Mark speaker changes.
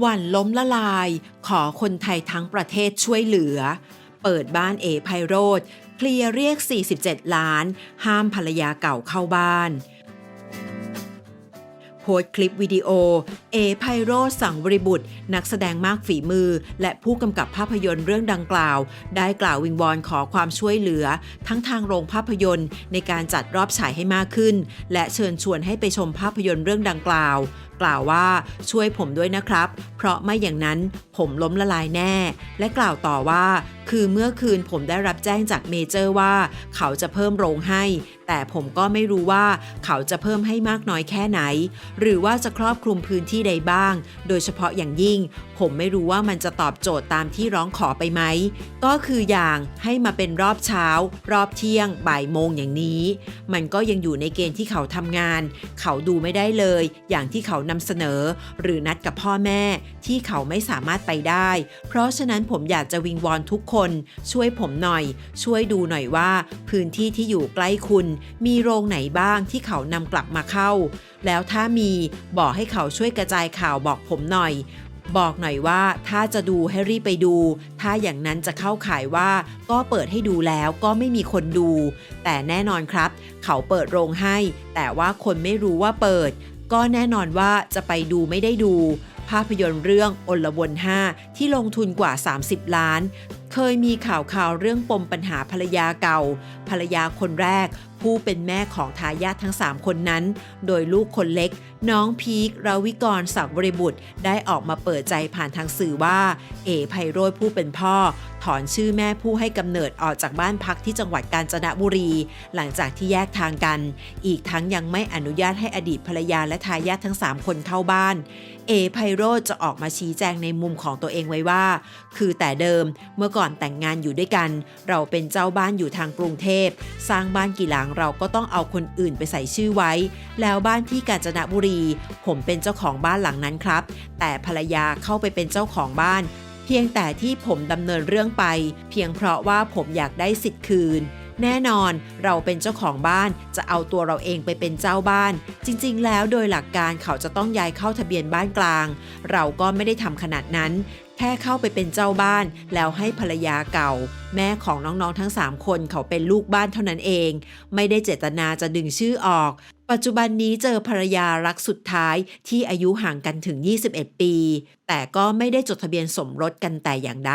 Speaker 1: หวันล้มละลาย ขอคนไทยทั้งประเทศช่วยเหลือ เปิดบ้านเอไพโรธเคลียร์เรียก 47 ล้าน ห้ามภรรยาเก่าเข้าบ้าน โพสต์คลิปวิดีโอ เอไพโรธสังบริบุตร นักแสดงมากฝีมือ และผู้กำกับภาพยนตร์เรื่องดังกล่าว ได้กล่าววิงวอนขอความช่วยเหลือ ทั้งทางโรงภาพยนตร์ในการจัดรอบฉายให้มากขึ้น และเชิญชวนให้ไปชมภาพยนตร์เรื่องดังกล่าว กล่าวว่าช่วยผมด้วยนะครับ เพราะไม่อย่างนั้นผมล้มละลายแน่ และกล่าวต่อว่า คือเมื่อคืนผมได้รับแจ้งจากเมเจอร์ว่า เขาจะเพิ่มโรงให้ แต่ผมก็ไม่รู้ว่าเขาจะเพิ่มให้มากน้อยแค่ไหน หรือว่าจะครอบคลุมพื้นที่ใดบ้าง โดยเฉพาะอย่างยิ่ง ผมไม่รู้ว่ามันจะตอบโจทย์ตามที่ร้องขอไปไหม ก็คืออย่างให้มาเป็นรอบเช้า รอบเที่ยง บ่ายโมงอย่างนี้ มันก็ยังอยู่ในเกณฑ์ที่เขาทำงาน เขาดูไม่ได้เลย อย่างที่เขานำเสนอ หรือนัดกับพ่อแม่ที่เขาไม่สามารถไปได้ เพราะฉะนั้นผมอยากจะวิงวอนทุกคน ช่วยผมหน่อย ช่วยดูหน่อยว่า พื้นที่ที่อยู่ใกล้คุณ มีโรงไหนบ้างที่เขานำกลับมาเข้า แล้วถ้ามีบอกให้เขาช่วยกระจายข่าวบอกผมหน่อยบอกหน่อยว่าถ้าจะดูให้รีบไปดู ถ้าอย่างนั้นจะเข้าข่ายว่าก็เปิดให้ดูแล้วก็ไม่มีคนดู แต่แน่นอนครับ เขาเปิดโรงให้ แต่ว่าคนไม่รู้ว่าเปิด ก็แน่นอนว่าจะไปดูไม่ได้ดู ภาพยนตร์เรื่องอลวน5ที่ลงทุนกว่า 30 ล้าน เคยมีข่าวข่าวเรื่องปมปัญหาภรรยาเก่า ภรรยาคนแรก ผู้เป็นแม่ของทายาททั้ง 3 คนนั้น โดยลูกคนเล็ก น้องพีคราวิกรศักดิ์บริบุตร ได้ออกมาเปิดใจผ่านทางสื่อว่า เอไพโรธผู้เป็นพ่อ ถอนชื่อแม่ผู้ให้กำเนิดออกจากบ้านพักที่จังหวัดกาญจนบุรี หลังจากที่แยกทางกัน อีกทั้งยังไม่อนุญาตให้อดีตภรรยาและทายาททั้ง 3 คนเข้าบ้านเอไพโรธจะออกมาชี้แจงในมุมของตัวเองไว้ว่า คือแต่เดิมเมื่อก่อนแต่งงานอยู่ด้วยกัน เราเป็นเจ้าบ้านอยู่ทางกรุงเทพ สร้างบ้านกี่หลังเราก็ต้องเอาคนอื่นไปใส่ชื่อไว้ แล้วบ้านที่กาญจนบุรี ผมเป็นเจ้าของบ้านหลังนั้นครับ แต่ภรรยาเข้าไปเป็นเจ้าของบ้าน พียงแต่ที่ผมดำเนินเรื่องไป เพียงเพราะว่าผมอยากได้สิทธิ์คืน แน่นอนเราเป็นเจ้าของบ้านจะเอาตัวเราเองไปเป็นเจ้าบ้าน จริงๆ แล้วโดยหลักการเขาจะต้องย้ายเข้าทะเบียนบ้านกลาง เราก็ไม่ได้ทำขนาดนั้น แค่เข้าไปเป็นเจ้าบ้าน แล้วให้ภรรยาเก่า แม่ของน้องๆทั้ง 3 คนเขาเป็นลูกบ้านเท่านั้นเอง ไม่ได้เจตนาจะดึงชื่อออก ปัจจุบันนี้เจอภรรยารักสุดท้ายที่อายุห่างกันถึง 21 ปี แต่ก็ไม่ได้จดทะเบียนสมรสกันแต่อย่างใด